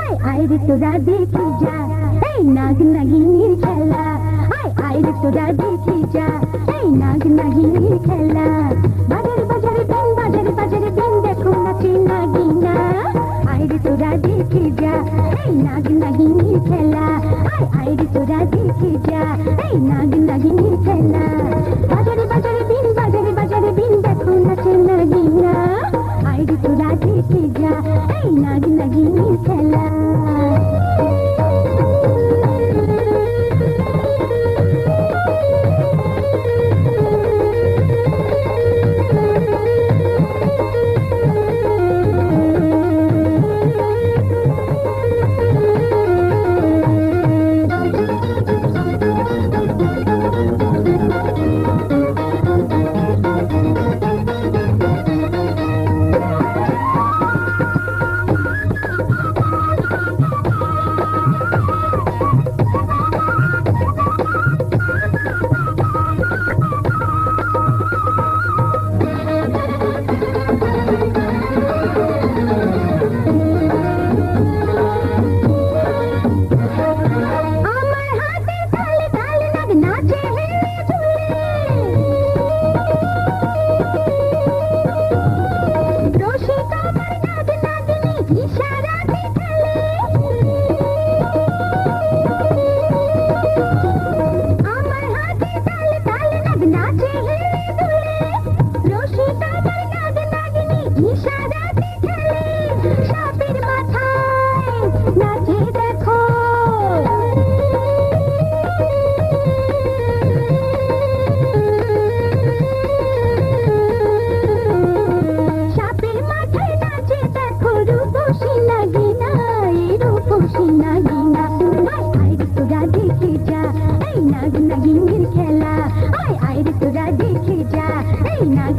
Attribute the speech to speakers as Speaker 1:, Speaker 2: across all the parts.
Speaker 1: আয় আয় রে তোরা দেখি যা এই নাগ নাগিনীর খেলা আয় আয় রে তোরা দেখি যা এই নাগ নাগিনীর খেলা বাজারে বাজারে দিন বাজারে বাজারে দিন দেখো নাচে নাগিনা আয় রে তোরা দেখি যা এই নাগ খেলা আয় আয় রে তোরা দেখে যা এই নাগ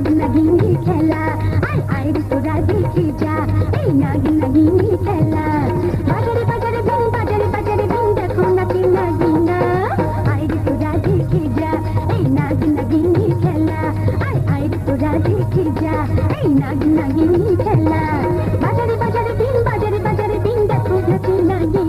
Speaker 1: नाग नगीनी खेला आई आई सुरा देखी जा। ए नाग नगीनी खेला बजरे बजरे धूम बजरे बजरे धूम देखो नची नगीना आई सुरा देखी जा। ए नाग नगीनी खेला आई आई सुरा देखी जा। ए नाग नगीनी खेला बजरे बजरे धूम बजरे बजरे धूम देखो नची नगीना